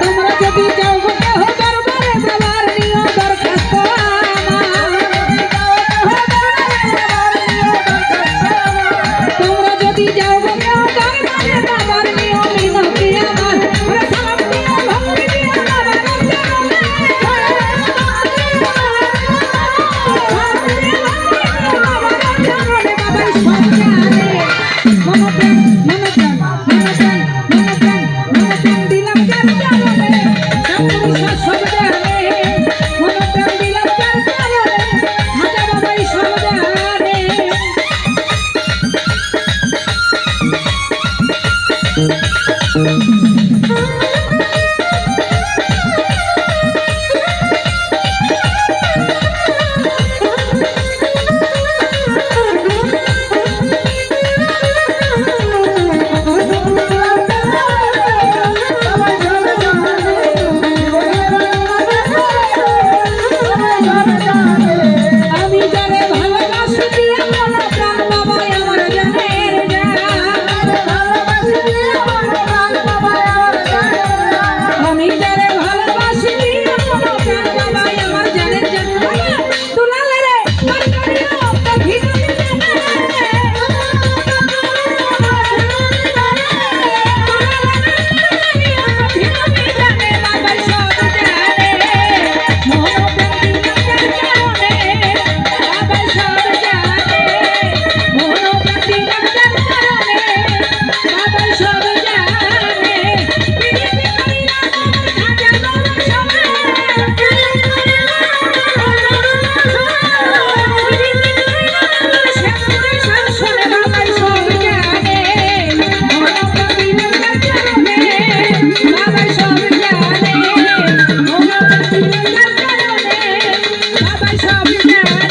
তোমরা যদি যাও ভিতরে ছবি দেয়